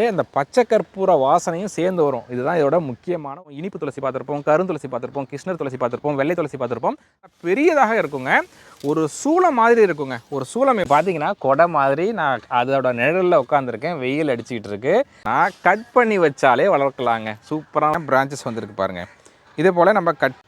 இந்த பச்சை கற்பூர வாசனையும் சேர்ந்து வரும். இதுதான் இதோட முக்கியமான இனிப்பு துளசி பார்த்துருப்போம் கருந்துளசி பார்த்துருப்போம் கிருஷ்ணர் துளசி பார்த்துருப்போம் வெள்ளை துளசி பார்த்துருப்போம். பெரியதாக இருக்குங்க. ஒரு சூளம் மாதிரி இருக்குங்க. ஒரு சூளம் பார்த்தீங்கன்னா கொடை மாதிரி நான் அதோட நிழலில் உட்காந்துருக்கேன் வெயில் அடிச்சுக்கிட்டு இருக்கு. நான் கட் பண்ணி வச்சாலே வளர்க்கலாங்க. சூப்பரான பிரான்ச்சஸ் வந்திருக்கு பாருங்க. இதே போல் நம்ம cut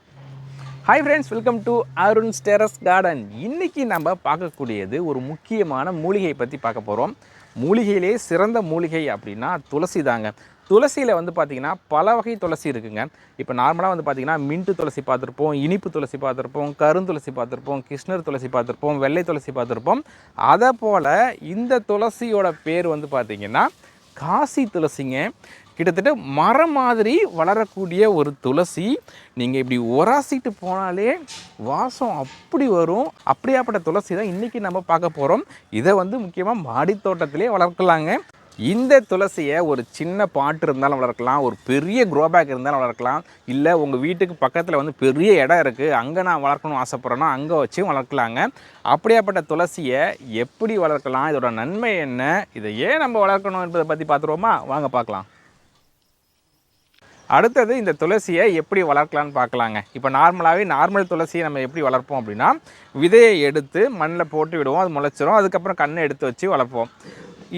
hi friends welcome to Arun terrace garden இன்றைக்கி நம்ம பார்க்கக்கூடியது ஒரு முக்கியமான மூலிகையை பற்றி பார்க்க போகிறோம் மூலிகையிலே சிறந்த மூலிகை அப்படின்னா துளசி தாங்க. துளசியில் வந்து பார்த்திங்கன்னா பல வகை துளசி இருக்குங்க. இப்போ நார்மலாக வந்து பார்த்திங்கன்னா மின்ட்டு துளசி பார்த்துருப்போம் இனிப்பு துளசி பார்த்துருப்போம் கருந்துளசி பார்த்துருப்போம் கிருஷ்ணர் துளசி பார்த்துருப்போம் வெள்ளை துளசி பார்த்துருப்போம். அதை போல் இந்த துளசியோட பேர் வந்து பார்த்திங்கன்னா காசி துளசிங்க. கிட்டத்தட்ட மரம் மாதிரி வளரக்கூடிய ஒரு துளசி. நீங்கள் இப்படி உராசிட்டு போனாலே வாசம் அப்படி வரும். அப்படியாப்பட்ட துளசி தான் இன்றைக்கி நம்ம பார்க்க போகிறோம் இதை வந்து முக்கியமாக மாடித்தோட்டத்திலே வளர்க்கலாங்க. இந்த துளசியை ஒரு சின்ன பாட்டு இருந்தாலும் வளர்க்கலாம் ஒரு பெரிய க்ரோ பேக் இருந்தாலும் வளர்க்கலாம். இல்லை உங்கள் வீட்டுக்கு பக்கத்தில் வந்து பெரிய இடம் இருக்குது அங்கே நான் வளர்க்கணும்னு ஆசைப்பட்றேன்னா அங்கே வச்சும் வளர்க்கலாங்க. அப்படியாப்பட்ட துளசியை எப்படி வளர்க்கலாம் இதோட நன்மை என்ன இதை ஏன் நம்ம வளர்க்கணும் என்பதை பற்றி பார்த்துருவோமா? வாங்க பார்க்கலாம். அடுத்தது இந்த துளசியை எப்படி வளர்க்கலான்னு பார்க்கலாங்க. இப்போ நார்மலாகவே நார்மல் துளசியை நம்ம எப்படி வளர்ப்போம் அப்படின்னா விதையை எடுத்து மண்ணில் போட்டு விடுவோம் அது முளைச்சிரும் அதுக்கப்புறம் கண்ணை எடுத்து வச்சு வளர்ப்போம்.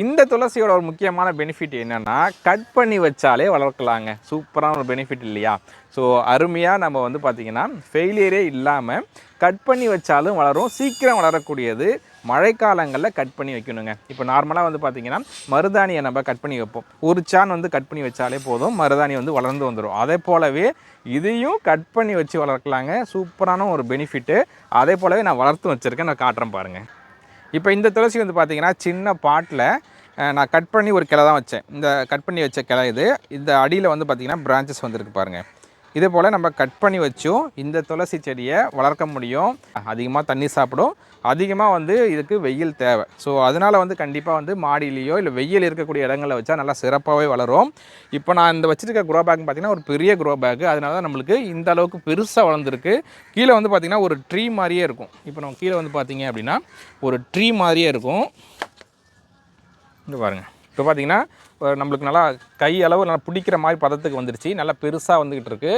இந்த துளசியோட ஒரு முக்கியமான பெனிஃபிட் என்னென்னா கட் பண்ணி வச்சாலே வளர்க்கலாங்க. சூப்பரான ஒரு பெனிஃபிட் இல்லையா? ஸோ அருமையாக நம்ம வந்து பார்த்திங்கன்னா ஃபெயிலியரே இல்லாமல் கட் பண்ணி வச்சாலும் வளரும். சீக்கிரம் வளரக்கூடியது மழைக்காலங்களில் கட் பண்ணி வைக்கணுங்க. இப்போ நார்மலாக வந்து பார்த்திங்கன்னா மருதாணியை நம்ம கட் பண்ணி வைப்போம். ஒரு சான் வந்து கட் பண்ணி வச்சாலே போதும். மருதாணி வந்து வளர்ந்து வந்துடும் அதே போலவே இதையும் கட் பண்ணி வச்சு வளர்க்கலாங்க. சூப்பரான ஒரு பெனிஃபிட்டு அதே போலவே நான் வளர்த்து வச்சுருக்கேன். நான் காட்டுறேன் பாருங்கள் இப்போ இந்த துளசி வந்து பார்த்திங்கன்னா சின்ன பாட்டில் நான் கட் பண்ணி ஒரு கிளை தான் வச்சேன். இந்த கட் பண்ணி வச்ச கிளை இது. இந்த அடியில் வந்து பார்த்திங்கன்னா பிரான்ச்சஸ் வந்துருக்கு பாருங்கள் இதே போல் நம்ம கட் பண்ணி வச்சும் இந்த துளசி செடியை வளர்க்க முடியும். அதிகமாக தண்ணி சாப்பிடும். அதிகமாக வந்து இதுக்கு வெயில் தேவை. ஸோ அதனால் வந்து கண்டிப்பாக வந்து மாடியிலேயோ இல்லை வெயில் இருக்கக்கூடிய இடங்களில் வச்சா நல்லா சிறப்பாகவே வளரும். இப்போ நான் இந்த வச்சுருக்க க்ரோ பேக் பார்த்திங்கன்னா ஒரு பெரிய குரோ பேக் அதனால தான் நம்மளுக்கு இந்த அளவுக்கு பெருசாக வளர்ந்துருக்கு. கீழே வந்து பார்த்திங்கன்னா ஒரு ட்ரீ மாதிரியே இருக்கும். இப்போ நம்ம கீழே வந்து பார்த்திங்க அப்படின்னா ஒரு ட்ரீ மாதிரியே இருக்கும். இங்கே பாருங்கள் இப்போ பார்த்தீங்கன்னா நம்மளுக்கு நல்லா கை அளவு நல்லா பிடிக்கிற மாதிரி பதத்துக்கு வந்துடுச்சு நல்லா பெருசாக வந்துக்கிட்டு இருக்குது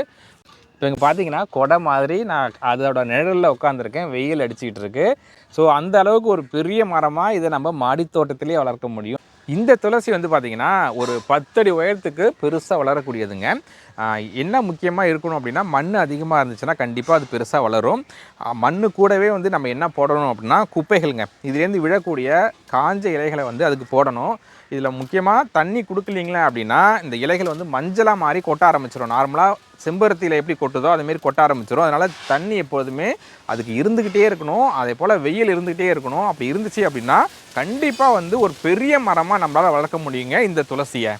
இப்போ இங்கே பார்த்தீங்கன்னா கொடை மாதிரி நான் அதோட நிழலில் உட்காந்துருக்கேன் வெயில் அடிச்சுக்கிட்டு இருக்கு. ஸோ அந்த அளவுக்கு ஒரு பெரிய மரமாக இதை நம்ம மாடித்தோட்டத்திலே வளர்க்க முடியும். இந்த துளசி வந்து பார்த்திங்கன்னா ஒரு பத்தடி உயரத்துக்கு பெருசாக வளரக்கூடியதுங்க. என்ன முக்கியமாக இருக்கணும் அப்படின்னா மண் அதிகமாக இருந்துச்சுன்னா கண்டிப்பாக அது பெருசாக வளரும். மண் கூடவே வந்து நம்ம என்ன போடணும் அப்படின்னா குப்பைகள்ங்க. இதுலேருந்து விழக்கூடிய காஞ்ச இலைகளை வந்து அதுக்கு போடணும். இதில் முக்கியமாக தண்ணி கொடுக்கலீங்களே அப்படின்னா இந்த இலைகள் வந்து மஞ்சளாக மாறி கொட்ட ஆரம்பிச்சிடும் நார்மலாக செம்பருத்தியில் எப்படி கொட்டுதோ அதுமாரி கொட்ட ஆரம்பிச்சிடும் அதனால் தண்ணி எப்போதுமே அதுக்கு இருந்துக்கிட்டே இருக்கணும். அதே போல் வெயில் இருந்துக்கிட்டே இருக்கணும். அப்படி இருந்துச்சு அப்படின்னா கண்டிப்பாக வந்து ஒரு பெரிய மரமாக நம்மளால் வளர்க்க முடியுங்க இந்த துளசியை.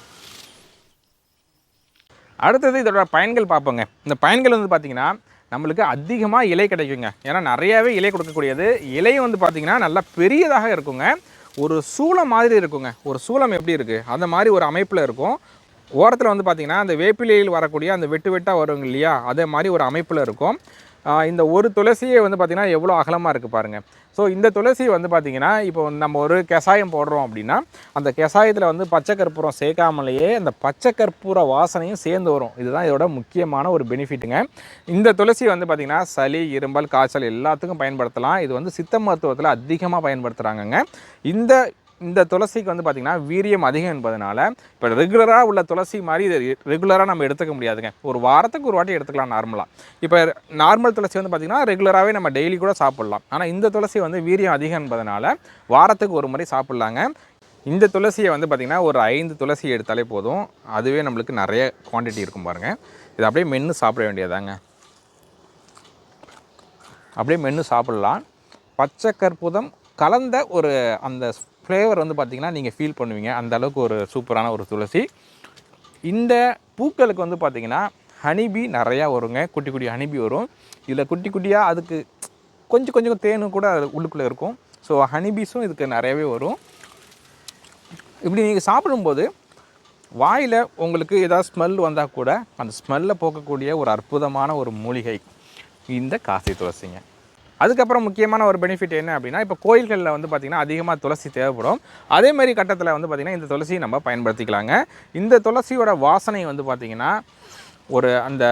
அடுத்தது இதோட பயன்கள் பார்ப்போங்க. இந்த பயன்கள் வந்து பார்த்திங்கன்னா நம்மளுக்கு அதிகமாக இலை கிடைக்குங்க. ஏன்னா நிறையாவே இலை கொடுக்கக்கூடியது. இலையும் வந்து பார்த்திங்கன்னா நல்லா பெரியதாக இருக்குங்க. ஒரு சூளம் மாதிரி இருக்குங்க. ஒரு சூளம் எப்படி இருக்குது அந்த மாதிரி ஒரு அமைப்பில் இருக்கும். ஓரத்தில் வந்து பார்த்திங்கன்னா அந்த வேப்பிலையில் வரக்கூடிய அந்த வெட்டு வெட்டாக வருங்க இல்லையா? அதே மாதிரி ஒரு அமைப்பில் இருக்கும். இந்த ஒரு துளசியே வந்து பார்த்திங்கன்னா எவ்வளோ அகலமாக இருக்குது பாருங்கள் ஸோ இந்த துளசி வந்து பார்த்திங்கன்னா இப்போ நம்ம ஒரு கஷாயம் போடுறோம் அப்படின்னா அந்த கஷாயத்தில் வந்து பச்சை கற்பூரம் சேர்க்காமலேயே அந்த பச்சை கற்பூர வாசனையும் சேர்ந்து வரும். இதுதான் இதோட முக்கியமான ஒரு பெனிஃபிட்டுங்க இந்த துளசி வந்து பார்த்திங்கன்னா சளி இரும்பல் காய்ச்சல் எல்லாத்துக்கும் பயன்படுத்தலாம். இது வந்து சித்த மருத்துவத்தில் அதிகமாக பயன்படுத்துகிறாங்கங்க இந்த இந்த துளசிக்கு வந்து பார்த்திங்கன்னா வீரியம் அதிகம் என்பதனால இப்போ ரெகுலராக உள்ள துளசி மாதிரி இது ரெகுலராக நம்ம எடுத்துக்க முடியாதுங்க. ஒரு வாரத்துக்கு ஒரு வாட்டி எடுத்துக்கலாம் நார்மலாக இப்போ நார்மல் துளசி வந்து பார்த்திங்கன்னா ரெகுலராகவே நம்ம டெய்லி கூட சாப்பிட்லாம். ஆனால் இந்த துளசி வந்து வீரியம் அதிகம் என்பதனால வாரத்துக்கு ஒரு முறை சாப்பிட்லாங்க. இந்த துளசியை வந்து பார்த்திங்கன்னா ஒரு ஐந்து துளசி எடுத்தாலே போதும். அதுவே நம்மளுக்கு நிறைய குவான்டிட்டி இருக்கும் பாருங்கள் இது அப்படியே மென்று சாப்பிட வேண்டியதாங்க. அப்படியே மென்று சாப்பிட்லாம். பச்சை கற்பூதம் கலந்த ஒரு அந்த ஃப்ளேவர் வந்து பார்த்திங்கன்னா நீங்கள் ஃபீல் பண்ணுவீங்க. அந்த அளவுக்கு ஒரு சூப்பரான ஒரு துளசி. இந்த பூக்களுக்கு வந்து பார்த்திங்கன்னா ஹனிபி நிறையா வருங்க. குட்டி குட்டி ஹனிபி வரும். இதில் குட்டி குட்டியாக அதுக்கு கொஞ்சம் கொஞ்சம் தேனும் கூட அது உள்ளுக்குள்ளே இருக்கும். ஸோ ஹனிபீஸும் இதுக்கு நிறையவே வரும். இப்படி நீங்கள் சாப்பிடும்போது வாயில் உங்களுக்கு ஏதாவது ஸ்மெல் வந்தால் கூட அந்த ஸ்மெல்லை போக்கக்கூடிய ஒரு அற்புதமான ஒரு மூலிகை இந்த காசி துளசிங்க. அதுக்கப்புறம் முக்கியமான ஒரு பெனிஃபிட் என்ன அப்படின்னா இப்போ கோயில்களில் வந்து பார்த்திங்கன்னா அதிகமாக துளசி தேவைப்படும். அதேமாதிரி கட்டத்தில் வந்து பார்த்திங்கன்னா இந்த துளசியை நம்ம பயன்படுத்திக்கலாங்க. இந்த துளசியோட வாசனை வந்து பார்த்திங்கன்னா ஒரு அந்த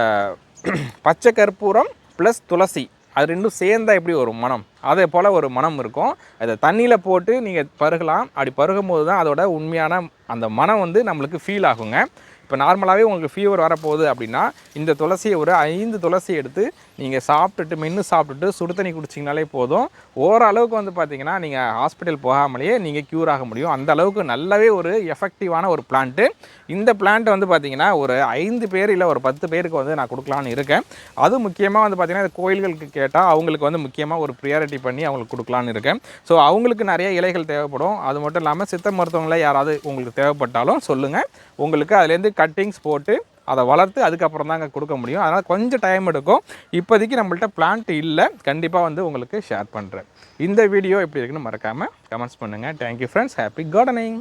பச்சை கற்பூரம் ப்ளஸ் துளசி அது ரெண்டும் சேர்ந்தால் எப்படி ஒரு மனம்? அதே போல் ஒரு மனம் இருக்கும். அதை தண்ணியில் போட்டு நீங்கள் பருகலாம். அப்படி பருகும் போது தான் அதோட உண்மையான அந்த மனம் வந்து நம்மளுக்கு ஃபீல் ஆகுங்க. இப்போ நார்மலாகவே உங்களுக்கு ஃபீவர் வரப்போகுது அப்படின்னா இந்த துளசியை ஒரு ஐந்து துளசி எடுத்து நீங்கள் சாப்பிட்டுட்டு மென்று சாப்பிட்டுட்டு சுடு தண்ணி குடிச்சிங்கனாலே போதும். ஓரளவுக்கு வந்து பார்த்தீங்கன்னா நீங்கள் ஹாஸ்பிட்டல் போகாமலேயே நீங்கள் க்யூர் ஆக முடியும். அந்த அளவுக்கு நல்லாவே ஒரு எஃபெக்டிவான ஒரு பிளான்ட்டு இந்த பிளான்ட் வந்து பார்த்திங்கன்னா ஒரு ஐந்து பேர் இல்லை ஒரு பத்து பேருக்கு வந்து நான் கொடுக்கலான்னு இருக்கேன். அது முக்கியமாக வந்து பார்த்தீங்கன்னா இந்த கோயில்களுக்கு கேட்டால் அவங்களுக்கு வந்து முக்கியமாக ஒரு ப்ரியாரிட்டி பண்ணி அவங்களுக்கு கொடுக்கலான்னு இருக்கேன். ஸோ அவங்களுக்கு நிறைய இலைகள் தேவைப்படும். அது மட்டும் இல்லாமல் சித்த மருத்துவங்களை யாராவது உங்களுக்கு தேவைப்பட்டாலும் சொல்லுங்கள் உங்களுக்கு அதுலேருந்து கட்டிங்ஸ் போட்டு அதை வளர்த்து அதுக்கப்புறம் தாங்க கொடுக்க முடியும். அதனால் கொஞ்சம் டைம் எடுக்கும். இப்போதைக்கு நம்மள்ட்ட பிளான்ட் இல்லை. கண்டிப்பாக வந்து உங்களுக்கு ஷேர் பண்ணுறேன் இந்த வீடியோ எப்படி இருக்குன்னு மறக்காமல் கமெண்ட்ஸ் பண்ணுங்கள் தேங்க்யூ ஃப்ரெண்ட்ஸ் ஹாப்பி கார்டனிங்